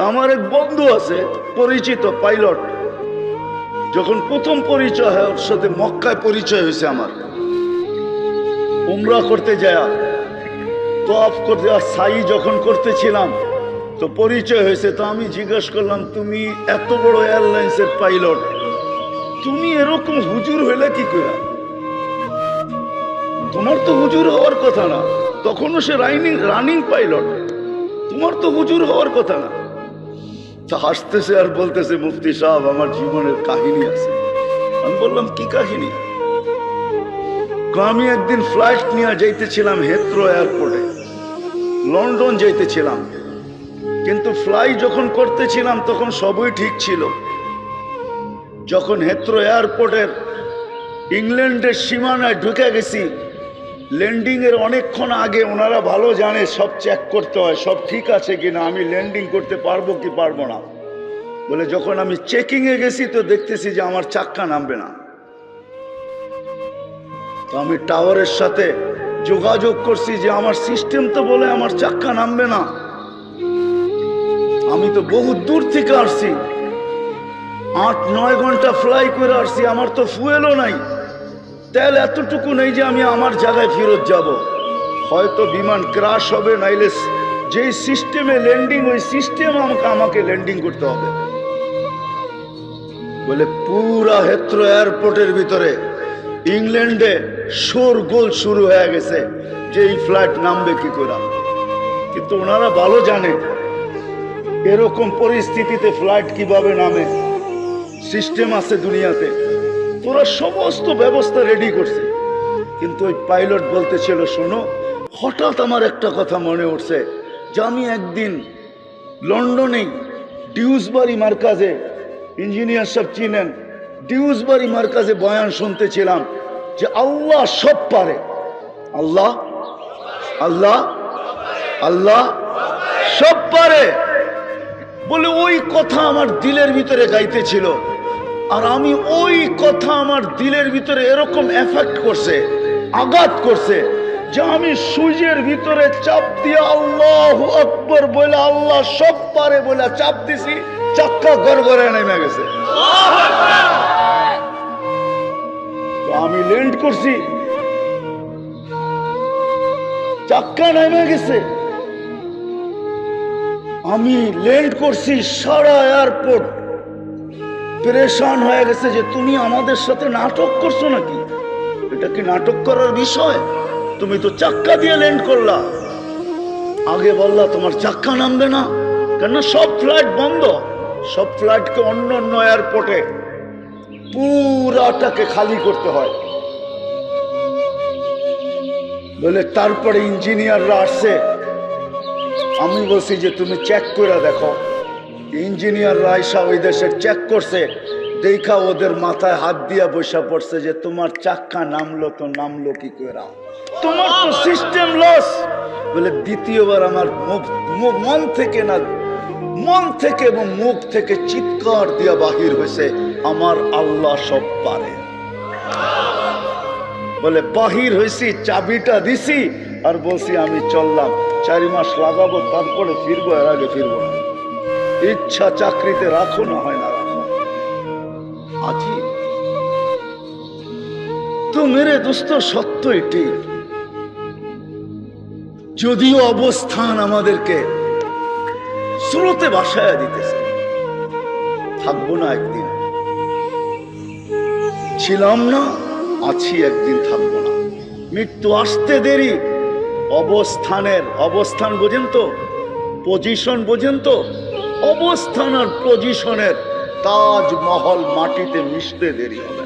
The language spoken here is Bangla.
আমার এক বন্ধু আছে, পরিচিত পাইলট। যখন প্রথম পরিচয় হয়, ওর সাথে মক্কায় পরিচয় হয়েছে আমার। উমরা করতে যায় তফ করতে সাই যখন করতেছিলাম, তো পরিচয় হয়েছে, তো আমি জিজ্ঞেস করলাম, তুমি এত বড় এয়ারলাইন্সের পাইলট, তুমি এরকম হুজুর হইলে কি করে তোমার তো হুজুর হওয়ার কথা না, তখনও সে রানিং রানিং পাইলট, তোমার তো হুজুর হওয়ার কথা না। হাসতেছে আর বলতেছে, মুফতি সাহেব, আমার জীবনের কাহিনী আছে। আমি বললাম, কি কাহিনী? আমি একদিন ফ্লাইট নিয়ে যাইতেছিলাম হেত্রো এয়ারপোর্টে। লন্ডন যাইতেছিলাম। কিন্তু ফ্লাই যখন করতেছিলাম, তখন সবই ঠিক ছিল। যখন হেথ্রো এয়ারপোর্টের ইংল্যান্ডের সীমানায় ঢুকে গেছি ল্যান্ডিং এর অনেকক্ষণ আগে ওনারা ভালো জানে সব চেক করতে হয়, সব ঠিক আছে কিনা, আমি ল্যান্ডিং করতে পারব কি পারব না। বলে যখন আমি চেকিং এ গেছি তো দেখতেছি যে আমার চাক্কা নামবে না। তো আমি টাওয়ারের সাথে যোগাযোগ করছি যে আমার সিস্টেম তো বলে আমার চাক্কা নামবে না। আমি তো বহু দূর থেকে আসছি। আট, নয় ঘণ্টা ফ্লাই করে আসছি, আমার তো ফুয়েলও নাই। তেল এতটুকু নেই যে আমি আমার জায়গায় ফেরত যাব। হয়তো বিমান ক্রাশ হবে, নাইলে যেই সিস্টেমে ল্যান্ডিং, ওই সিস্টেম আমাকে আমাকে ল্যান্ডিং করতে হবে। বলে পুরা হেত্র এয়ারপোর্টের ভিতরে ইংল্যান্ডে শোর গোল শুরু হয়ে গেছে যে এই ফ্লাইট নামবে কি করে। কিন্তু ওনারা ভালো জানে, এরকম পরিস্থিতিতে ফ্লাইট কীভাবে নামে। সিস্টেম আছে দুনিয়াতে। তোরা সমস্ত ব্যবস্থা রেডি করছে। কিন্তু ওই পাইলট বলতেছিল, শোনো, হঠাৎ আমার একটা কথা মনে উঠছে যে আমি একদিন লন্ডনেই ডিউসবারি মার্কাজে ইঞ্জিনিয়ার সব চিনেন, ডিউসবারি মার্কাজে বয়ান শুনতেছিলাম যে আল্লাহ সব পারে। আল্লাহ আল্লাহ আল্লাহ সব পারে। বলে ওই কথা আমার দিলের ভিতরে গাইতেছিল। আর আমি ওই কথা আমার দিলের ভিতরে এরকম এফেক্ট করছে, আঘাত করছে যে আমি সূর্যের ভিতরে চাপ দিয়ে আল্লাহ আকবর বলে আল্লাহ সব পারে বলে চাপ দিছি, চাক্কা গড়গড়ে নেমে গেছে। আমি ল্যান্ড করছি। চাক্কা নেমে গেছে। আমি ল্যান্ড করছি সারা এয়ারপোর্ট। পরেশান হয়ে গেছে যে তুমি আমাদের সাথে নাটক করছ নাকি? এটা কি নাটক করার বিষয়? তুমি তো চাক্কা দিয়ে ল্যান্ড করলা। আগে বললা, তোমার চাক্কা নামবে না কেন সব ফ্লাইট বন্ধ। সব ফ্লাইটকে অন্য অন্য এয়ারপোর্টে পুরাটাকে খালি করতে হয়। বলে, তারপরে ইঞ্জিনিয়াররা আসছে। আমি বলছি যে, তুমি চেক করে দেখো। ইঞ্জিনিয়ার রায়সা ওই দেশে চেক করছে, দেখা ওদের মাথায় হাত দিয়া বসা পড়ছে যে তোমার চাক্কা নামলো তো নামলো কি করে তোমার তো সিস্টেম লস বলে দ্বিতীয়বার আমার মুখ, মন থেকে না, মন থেকে এবং মুখ থেকে চিৎকার দিয়া বাহির হয়েছে, আমার আল্লাহ সব পারে। বলে বাহির হয়েছি, চাবিটা দিছি, আর বলছি আমি চললাম, চারি মাস লাগাবো, তারপরে ফিরবো, এর আগে ফিরবো না। ইচ্ছা চাকরিতে রাখো না, হয় না রাখো। আজি তো মেরে দোস্ত সত্য এটি। যদিও অবস্থান আমাদেরকে স্রোতে বাসায় দিতেছে, থাকব না একদিন। ছিলাম না, আছি একদিন থাকব না। মৃত্যু আসতে দেরি, অবস্থানের অবস্থান বোঝেন তো পজিশন বোঝেন তো অবস্থান আর পজিশনের তাজমহল মাটিতে মিশতে দেরি হবে।